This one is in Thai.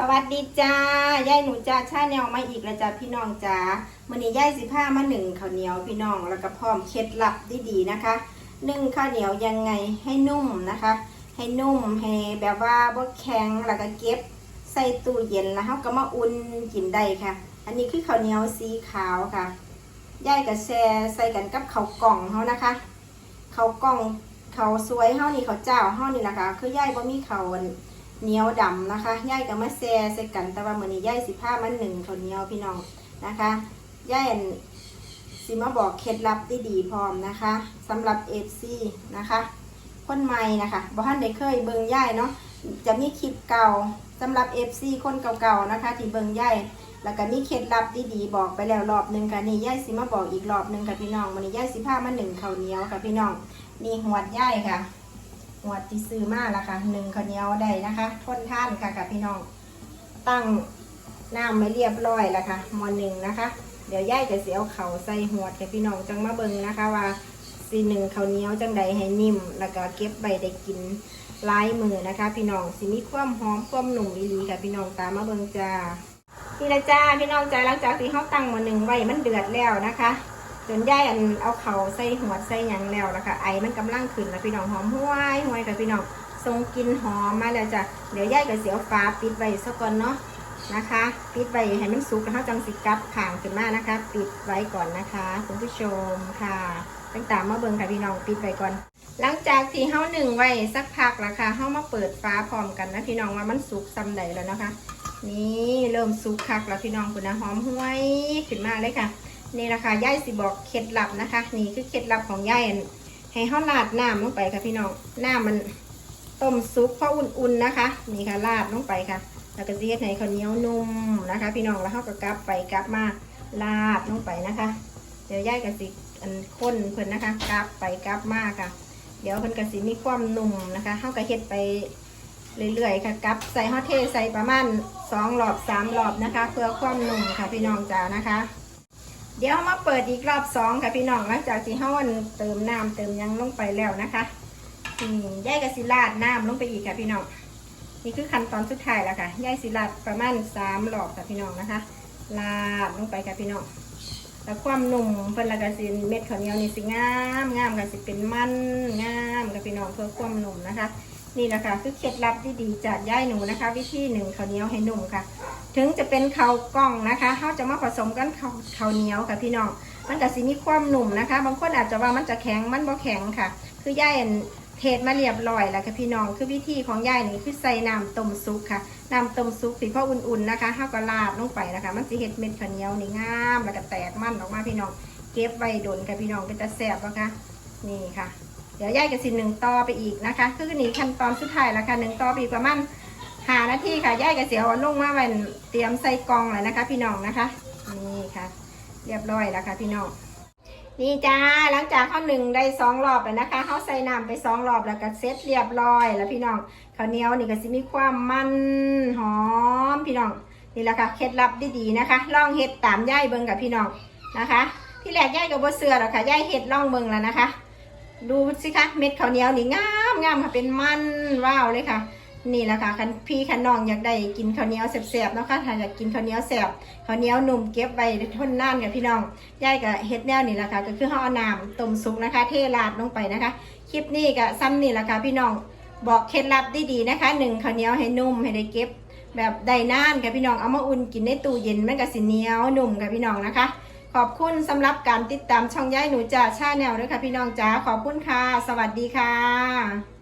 สวัสดีจ้ายายหนูจ้าชาแนวมาอีกแล้วจ้าพี่น้องจ้ามื่อนี้ยายสิผ้ามาหนึ่งข้าวเหนียวพี่น้องแล้วก็พร้อมเคล็ดลับดีๆนะคะนึ่งข้าวเหนียวยังไงให้นุ่มนะคะ ให้นุ่มให้แบบว่าบ่แข็งแล้วก็เก็บใส่ตู้เย็นแล้วเขาก็มาอุ่นกินได้ค่ะ อันนี้คือข้าวเหนียวสีขาวค่ะยายกับแช่ใส่กันกับข้าวกล่องเขานะคะข้าวกล่องข้าวสวยเฮานี่ข้าวเจ้าเฮานี่แหละค่ะคือยายบ่มีข้าวอัน เหนียวดำนะคะย่ายกับมะแซ่ใส่กันแต่ว่ามื้อนี้ย่ายสิผ้ามันหนึ่งข้าวเหนียวพี่น้องนะคะย่ายอั่นสิมาบอกเคล็ดลับดีๆพร้อมนะคะสำหรับเอฟซีนะคะคนใหม่นะคะบ่ท่านได้เคยเบิ่งย่ายเนาะจะมีคลิปเก่าสำหรับเอฟซีคนเก่าๆนะคะ ที่เบิ่งย่ายแล้วก็มีเคล็ดลับดีๆบอกไปแล้วรอบหนึ่งค่ะนี่ย่ายสิมาบอกอีกรอบหนึ่งค่ะพี่น้องมื้อนี้ย่ายสิผ้ามาหนึ่งข้าวเหนียวค่ะพี่น้องนี่หวดย่ายค่ะ หวดที่ซื้อมาแล้วค่ะหนึ่งข้าวเหนียวได้นะคะทนท่านค่ะกับพี่น้องตั้งน้ำไม่เรียบร้อยแล้วค่ะมอหนึ่งนะคะ เดี๋ยวย่ายจะเสียวเขาใส่หัวกับพี่น้องจังมาเบิงนะคะว่าสีหนึ่งข้าวเหนียวจังใดให้นิ่ม แล้วก็เก็บใบได้กินลายมือนะคะ พี่น้องสิมีความหอมความหนุ่มอีหลีค่ะพี่น้องตามมาเบิงจ้านี่ละจ้าพี่น้องจ้าหลังจากที่เขาตั้งมอหนึ่งไว้มันเดือดแล้วนะคะ จนย่ายอันเอาเขาใส่หัวใส่หยังแล้วนะคะไอมันกำลังขึ้นแล้วพี่น้องหอมห้วยห้วยกับพี่น้องทรงกินหอมมาแล้วจ้ะเดี๋ยวย่ายกับเสียวฟ้าปิดไว้สักก่อนเนาะนะคะปิดไว้ให้มันสุกแล้วจังสิกับข่างขึ้นมานะคะ ปิดไว้ก่อนนะคะคุณผู้ชมค่ะตั้งแต่มาเบิ่งค่ะพี่น้องปิดไว้ก่อน หลังจากที่เฮาหนึ่งไว้สักพักล้วค่ะเฮามาเปิดฟ้าพร้อมกันนะพี่น้องว่ามันสุกซ้ำใดแล้วนะคะ นี่เริ่มสุกคักแล้วพี่น้องคุณนะหอมห้วยขึ้นมาเลยค่ะ นี่นะคะย่ายสิบอกเคล็ดลับนะคะ นี่คือเคล็ดลับของย่ายให้เขาราดน้ำลงไปค่ะพี่น้องน้ำมันต้มซุปเพราะอุ่นๆนะคะ นี่ค่ะราดลงไปค่ะ แล้วก็เสียให้ข้าวเหนียวนุ่มนะคะ พี่น้องแล้วเขาก็กลับไปกลับมาราดลงไปนะคะ เดี๋ยวย่ายกะสิอันข้นเพิ่นนะคะกลับไปกลับมาค่ะ เดี๋ยวเพิ่นกะสิมีความนุ่มนะคะเขาก็เฮ็ดไปเรื่อยๆค่ะกลับใส่ฮอตเทใส่ประมาณสองหลอบสามหลอบนะคะ เพื่อความนุ่มค่ะพี่น้องจ๋านะคะ เดี๋ยวมาเปิดอีกรอบสองค่ะพี่น้องหลังจากที่เฮาอันเติมน้ำเติมยังลงไปแล้วนะคะย่ายกะสิราดน้ำลงไปอีกค่ะพี่น้องนี่คือขั้นตอนสุดท้ายแล้วค่ะย่ายสิราดประมาณสามหลอกค่ะพี่น้องนะคะราดลงไปค่ะพี่น้องแล้วความหนุ่มเพิ่นละกสิเม็ดข้าวเหนียวนี่สิงามงามกะสิเป็นมันงามค่ะพี่น้องเพื่อความหนุ่มนะคะ นี่แหละค่ะคือเคล็ดลับที่ดีจากย่ายหนูนะคะ วิธีหนึ่งข้าวเหนียวให้หนุ่มค่ะ ถึงจะเป็นข้าวกล้องนะคะเขาจะมาผสมกันข้าวข้าวเหนียวค่ะพี่น้องมันก็สิมีความหนุ่มนะคะ บางคนอาจจะว่ามันจะแข็งมันบ่แข็งค่ะ คือย่ายเทศมาเรียบร้อยแล้วค่ะพี่น้องคือวิธีของย่ายนี่คือใส่น้ำต้มซุปค่ะน้ำต้มซุปสีพ่ออุ่นๆนะคะเฮาก็ราดลงไปนะคะ มันสิเห็ดเม็ดข้าวเหนียวนี่งาม แล้วก็แตกมันออกมาพี่น้อง เก็บไว้ดนค่ะพี่น้องเป็นตะแสบนะคะนี่ค่ะ เดี๋ยวย่ายกับสิหนึ่งต่อไปอีกนะคะ คือนี่ขั้นตอนสุดท้ายแล้วค่ะหนึ่งต่อไปอีกประมาณหานาทีค่ะย่ายกับเสียวลงมาไว้เตรียมใส่กองเลยนะคะ พี่น้องนะคะ นี่ค่ะ เรียบร้อยแล้วค่ะพี่น้องนี่จ้าหลังจากข้าวหนึ่งได้สองรอบแล้วนะคะเขาใส่น้ำไปสองรอบแล้วก็เซ็ตเรียบร้อย แล้วพี่น้องข้าวเหนียวนี่ก็สิมีความมันหอมพี่น้องนี่แหละค่ะเคล็ดลับดีๆนะคะลองเฮ็ดตามย่ายเบิ่งกับพี่น้องนะคะ ที่แรกย่ายกับบเสือหรอกค่ะย่ายเฮ็ดลองเบิ่งแล้วนะคะ ดูสิคะเม็ดข้าวเหนียวนี่งามงามค่ะเป็นมันว้าวเลยค่ะ นี่แหละค่ะคันพี่คันน้องอยากได้กินข้าวเหนียวแซ่บๆนะคะถ้าอยากกินข้าวเหนียวแซ่บข้าวเหนียวหนุ่มเก็บไว้ทนนานกับพี่น้องยายกับเฮ็ดแนวนี่แหละค่ะก็คือห่อน้ำต้มสุกนะคะ เทราดลงไปนะคะ คลิปนี้ก็ซ้ำนี่แหละค่ะพี่น้องบอกเคล็ดลับดีๆนะคะหนึ่งข้าวเหนียวให้นุ่มให้ได้เก็บ แบบได้นานค่ะพี่น้องเอามาอุ่นกินในตู้เย็นมันก็สิเหนียวหนุ่มค่ะพี่น้องนะคะ ขอบคุณสำหรับการติดตามช่องย้ายหนูจ่าชาแนลด้วยค่ะพี่น้องจ๋าขอบคุณค่ะ สวัสดีค่ะ